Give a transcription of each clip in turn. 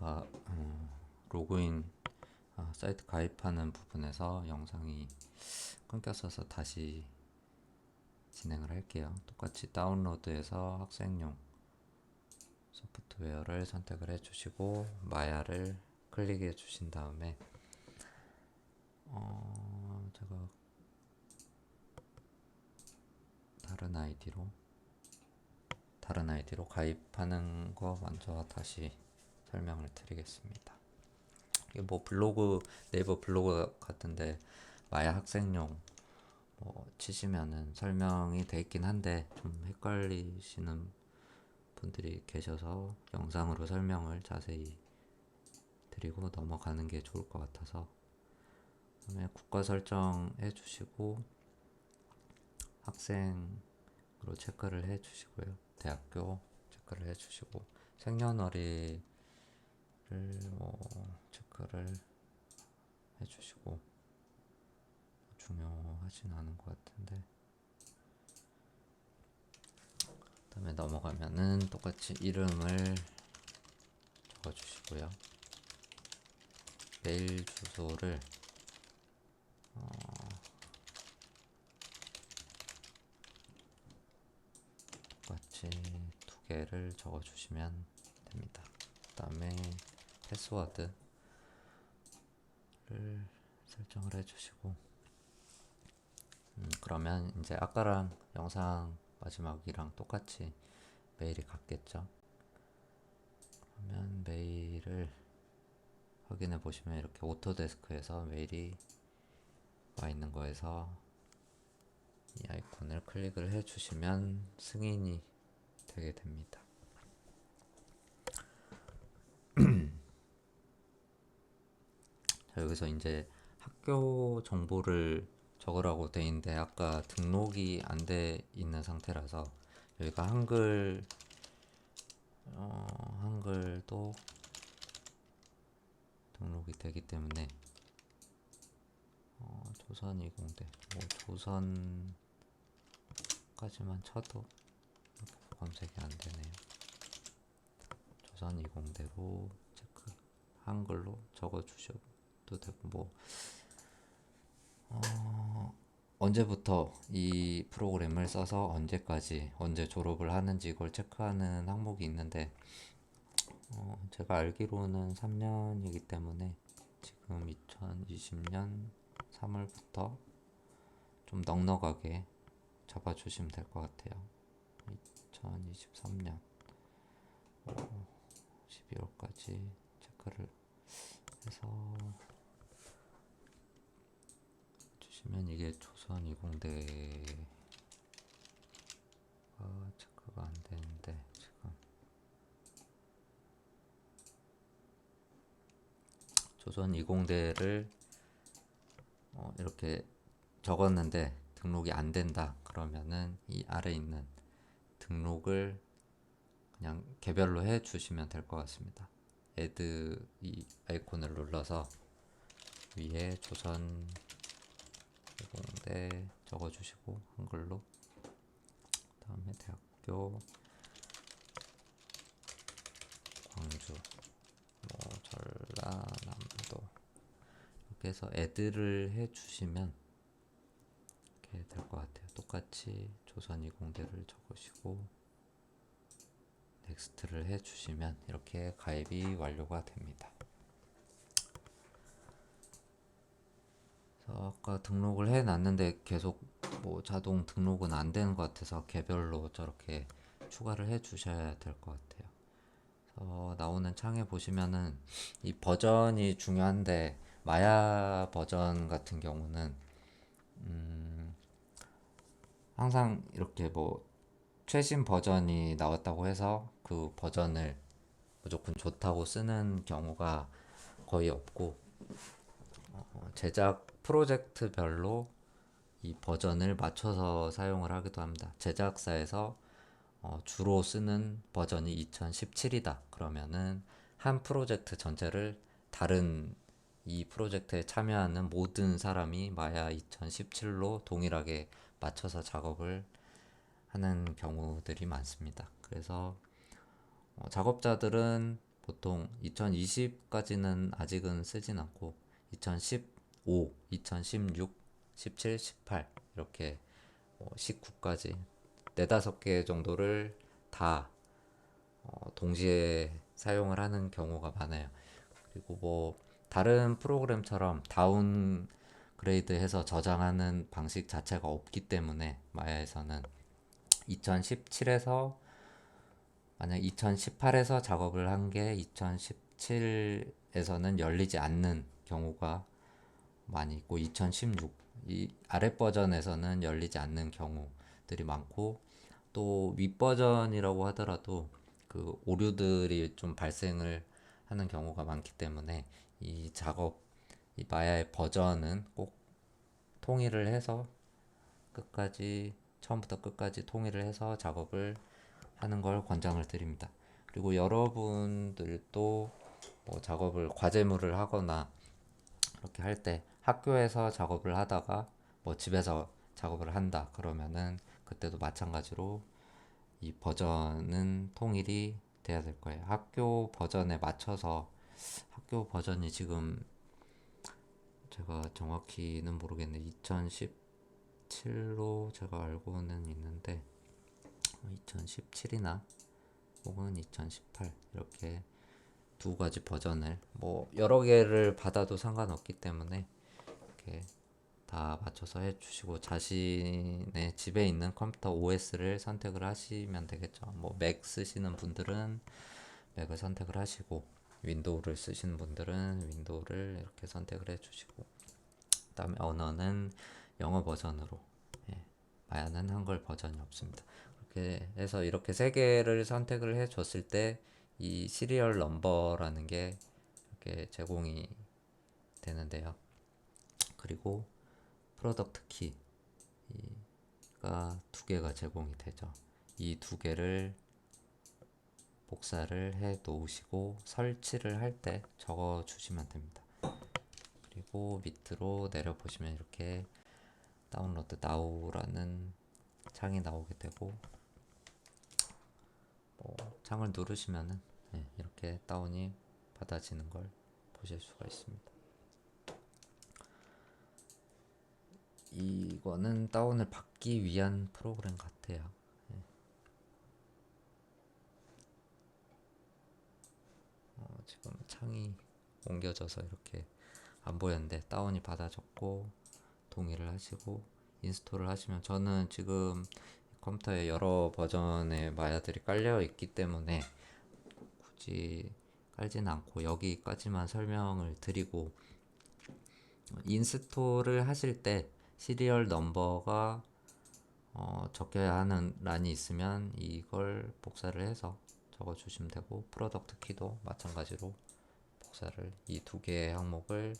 아까 어, 로그인 아, 사이트 가입하는 부분에서 영상이 끊겼어서 다시 진행을 할게요. 똑같이 다운로드해서 학생용 소프트웨어를 선택을 해주시고 마야를 클릭해 주신 다음에 어, 제가 다른 아이디로 다른 아이디로 가입하는 거 먼저 다시 설명을 드리겠습니다. 이게 뭐 블로그 네이버 블로그 같은데 마야 학생용 뭐 치시면은 설명이 돼 있긴 한데 좀 헷갈리시는 분들이 계셔서 영상으로 설명을 자세히 드리고 넘어가는 게 좋을 것 같아서 그다음에 국가 설정해 주시고 학생으로 체크를 해 주시고요. 대학교 체크를 해 주시고 생년월일을 뭐 체크를 해 주시고 중요하진 않은 것 같은데 그 다음에 넘어가면은 똑같이 이름을 적어 주시고요. 메일 주소를 똑같이 두 개를 적어 주시면 됩니다. 그 다음에 패스워드를 설정을 해 주시고 음, 그러면 이제 아까랑 영상 마지막이랑 똑같이 메일이 갔겠죠. 그러면 메일을 확인해 보시면 이렇게 오토데스크에서 메일이 와 있는 거에서 이 아이콘을 클릭을 해 주시면 승인이 되게 됩니다. 여기서 이제 학교 정보를 적으라고 돼 있는데 아까 등록이 안 돼 있는 상태라서 여기가 한글 어, 한글도 등록이 되기 때문에 어, 조선 20대 뭐 조선까지만 쳐도 검색이 안 되네요. 조선 20대로 체크 한글로 적어 주셔도 되고 뭐 어, 언제부터 이 프로그램을 써서 언제까지 언제 졸업을 하는지 이걸 체크하는 항목이 있는데 어, 제가 알기로는 3년이기 때문에 지금 2020년 3월부터 좀 넉넉하게 잡아주시면 될 것 같아요. 2023년 12월까지 체크를 해서 주시면 이게 조선 20대가 체크가 안 되는데 지금 조선 20대를 어, 이렇게 적었는데 등록이 안 된다 그러면은 이 아래 있는 등록을 그냥 개별로 해 주시면 될 것 같습니다. 애드 이 아이콘을 눌러서 위에 조선 20대 적어 주시고 한글로 다음에 대학교 광주 뭐 전라남도 이렇게 해서 애들을 해 주시면 이렇게 될 것 같아요. 똑같이 조선 20대를 적으시고 넥스트를 해 주시면 이렇게 가입이 완료가 됩니다. 그래서 아까 등록을 해 놨는데 계속 뭐 자동 등록은 안 되는 것 같아서 개별로 저렇게 추가를 해 주셔야 될 것 같아요. 그래서 나오는 창에 보시면은 이 버전이 중요한데 마야 버전 같은 경우는 음 항상 이렇게 뭐 최신 버전이 나왔다고 해서 그 버전을 무조건 좋다고 쓰는 경우가 거의 없고 어, 제작 프로젝트별로 이 버전을 맞춰서 사용을 하기도 합니다. 제작사에서 어, 주로 쓰는 버전이 2017이다. 그러면은 한 프로젝트 전체를 다른 이 프로젝트에 참여하는 모든 사람이 마야 2017로 동일하게 맞춰서 작업을 하는 경우들이 많습니다. 그래서 어, 작업자들은 보통 2020까지는 아직은 쓰진 않고 2015, 2016, 17, 18 이렇게 뭐 19까지 네다섯 개 정도를 다 어, 동시에 사용을 하는 경우가 많아요. 그리고 뭐 다른 프로그램처럼 다운 그레이드해서 저장하는 방식 자체가 없기 때문에 마야에서는 2017에서 만약 2018에서 작업을 한 게 2017에서는 열리지 않는 경우가 많이 있고 2016 이 아래 버전에서는 열리지 않는 경우들이 많고 또 윗 버전이라고 하더라도 그 오류들이 좀 발생을 하는 경우가 많기 때문에 이 작업 이 마야의 버전은 꼭 통일을 해서 끝까지 처음부터 끝까지 통일을 해서 작업을 하는 걸 권장을 드립니다. 그리고 여러분들도 뭐 작업을 과제물을 하거나 이렇게 할 때 학교에서 작업을 하다가 뭐 집에서 작업을 한다 그러면은 그때도 마찬가지로 이 버전은 통일이 돼야 될 거예요. 학교 버전에 맞춰서 학교 버전이 지금 제가 정확히는 모르겠는데 2017로 제가 알고는 있는데 2017이나 혹은 2018 이렇게 두 가지 버전을 뭐 여러 개를 받아도 상관없기 때문에 이렇게 다 맞춰서 해주시고 자신의 집에 있는 컴퓨터 OS를 선택을 하시면 되겠죠. 뭐 맥 쓰시는 분들은 맥을 선택을 하시고 윈도우를 쓰시는 분들은 윈도우를 이렇게 선택을 해주시고 그다음에 언어는 영어 버전으로 예, 마야는 한글 버전이 없습니다. 그렇게 해서 이렇게 세 개를 선택을 해줬을 때 이 시리얼 넘버라는 게 이렇게 제공이 되는데요. 그리고 프로덕트 키가 두 개가 제공이 되죠. 이 두 개를 복사를 해 놓으시고 설치를 할 때 적어 주시면 됩니다. 그리고 밑으로 내려 보시면 이렇게 다운로드 나우라는 창이 나오게 되고 뭐 창을 누르시면은 네, 이렇게 다운이 받아지는 걸 보실 수가 있습니다. 이거는 다운을 받기 위한 프로그램 같아요. 예. 어, 지금 창이 옮겨져서 이렇게 안 보였는데 다운이 받아졌고 동의를 하시고 인스톨을 하시면 저는 지금 컴퓨터에 여러 버전의 마야들이 깔려 있기 때문에 굳이 깔지는 않고 여기까지만 설명을 드리고 인스톨을 하실 때 시리얼 넘버가 어, 적혀야 하는 란이 있으면 이걸 복사를 해서 적어 주시면 되고 프로덕트 키도 마찬가지로 복사를 이 두 개의 항목을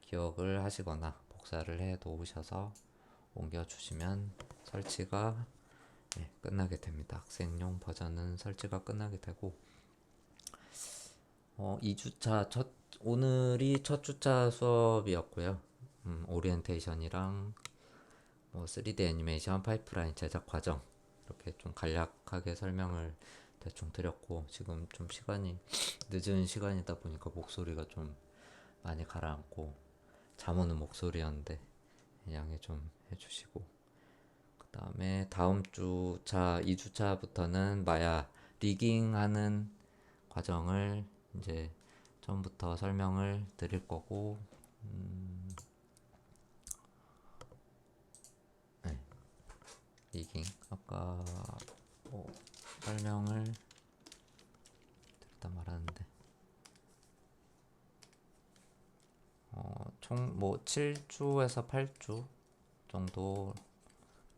기억을 하시거나 복사를 해 놓으셔서 옮겨 주시면 설치가 예, 끝나게 됩니다. 학생용 버전은 설치가 끝나게 되고 어, 2주차 첫 오늘이 첫 주차 수업이었고요. 음, 오리엔테이션이랑 뭐 3D 애니메이션 파이프라인 제작 과정 이렇게 좀 간략하게 설명을 대충 드렸고 지금 좀 시간이 늦은 시간이다 보니까 목소리가 좀 많이 가라앉고 잠 오는 목소리였는데 양해 좀 해주시고 그 다음에 다음 주차 2주차부터는 마야 리깅하는 과정을 이제 처음부터 설명을 드릴 거고 음, 리깅 아까 뭐 설명을 드렸다 말하는데 어, 총 뭐 7주에서 8주 정도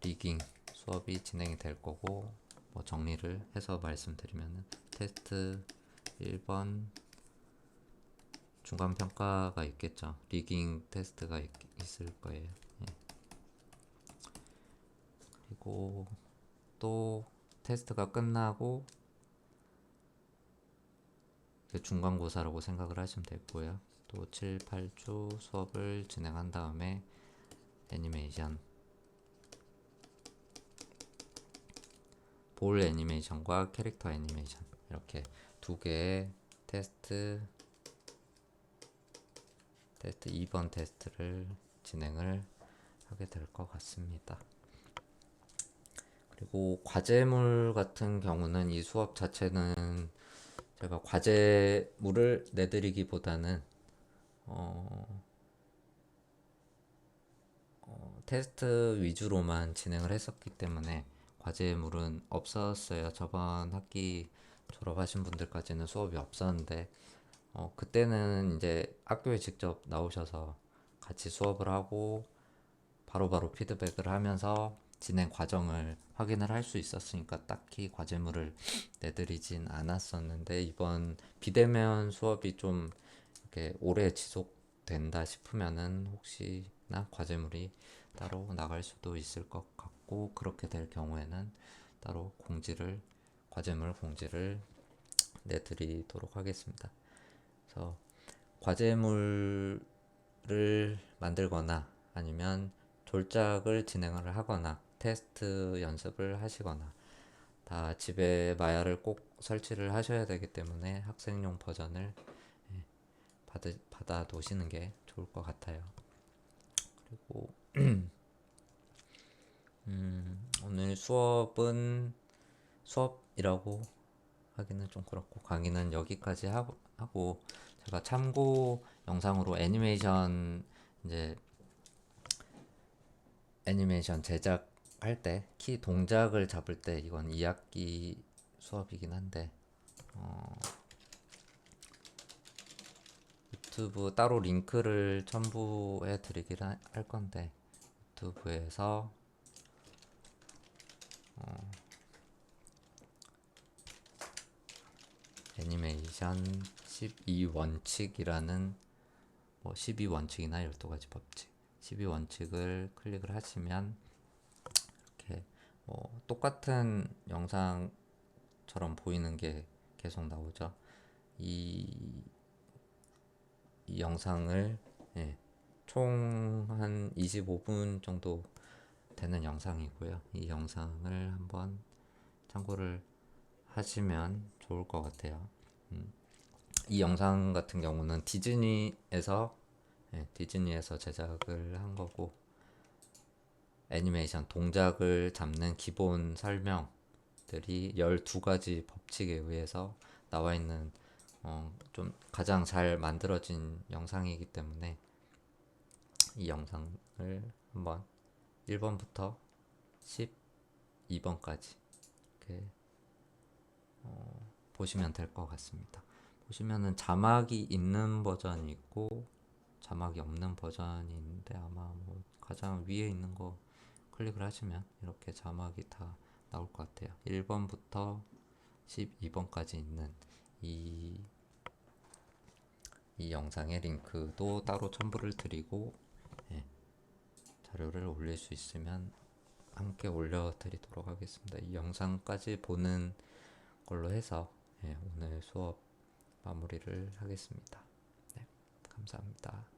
리깅 수업이 진행이 될 거고 뭐 정리를 해서 말씀드리면은 테스트 1번 중간 평가가 있겠죠. 리깅 테스트가 있, 있을 거예요. 예. 그리고 또 테스트가 끝나고 중간고사라고 생각을 하시면 되고요. 또 7, 8주 수업을 진행한 다음에 애니메이션 볼 애니메이션과 캐릭터 애니메이션 이렇게 두 개의 테스트 테스트 2번 테스트를 진행을 하게 될 것 같습니다. 그리고 과제물 같은 경우는 이 수업 자체는 제가 과제물을 내드리기보다는 어, 어, 테스트 위주로만 진행을 했었기 때문에 과제물은 없었어요. 저번 학기 졸업하신 분들까지는 수업이 없었는데 어, 그때는 이제 학교에 직접 나오셔서 같이 수업을 하고 바로바로 피드백을 하면서 진행 과정을 확인을 할 수 있었으니까 딱히 과제물을 내드리진 않았었는데 이번 비대면 수업이 좀 이렇게 오래 지속된다 싶으면은 혹시나 과제물이 따로 나갈 수도 있을 것 같고 그렇게 될 경우에는 따로 공지를 과제물 공지를 내드리도록 하겠습니다. 그래서 과제물을 만들거나 아니면 졸작을 진행을 하거나 테스트 연습을 하시거나 다 집에 마야를 꼭 설치를 하셔야 되기 때문에 학생용 버전을 예, 받으, 받아 놓으시는 게 좋을 것 같아요. 그리고 음, 오늘 수업은 수업이라고 하기는 좀 그렇고 강의는 여기까지 하고, 하고 제가 참고 영상으로 애니메이션 이제 애니메이션 제작 할 때 키 동작을 잡을 때 이건 2학기 수업이긴 한데 어, 유튜브 따로 링크를 첨부해 드리긴 하- 할 건데 유튜브에서 어, 애니메이션 12원칙이라는 뭐 12원칙이나 12가지 법칙 12원칙을 클릭을 하시면 뭐 똑같은 영상처럼 보이는 게 계속 나오죠. 이, 이 영상을 예, 총한 25분 정도 되는 영상이고요. 이 영상을 한번 참고를 하시면 좋을 것 같아요. 음, 이 영상 같은 경우는 디즈니에서 예, 디즈니에서 제작을 한 거고 애니메이션 동작을 잡는 기본 설명들이 12가지 법칙에 의해서 나와 있는 어, 좀 가장 잘 만들어진 영상이기 때문에 이 영상을 한번 1번부터 12번까지 이렇게 어, 보시면 될 것 같습니다. 보시면은 자막이 있는 버전이 있고 자막이 없는 버전이 있는데 아마 뭐 가장 위에 있는 거 클릭을 하시면 이렇게 자막이 다 나올 것 같아요. 1번부터 12번까지 있는 이, 이 영상의 링크도 따로 첨부를 드리고 예, 자료를 올릴 수 있으면 함께 올려드리도록 하겠습니다. 이 영상까지 보는 걸로 해서 예, 오늘 수업 마무리를 하겠습니다. 네, 감사합니다.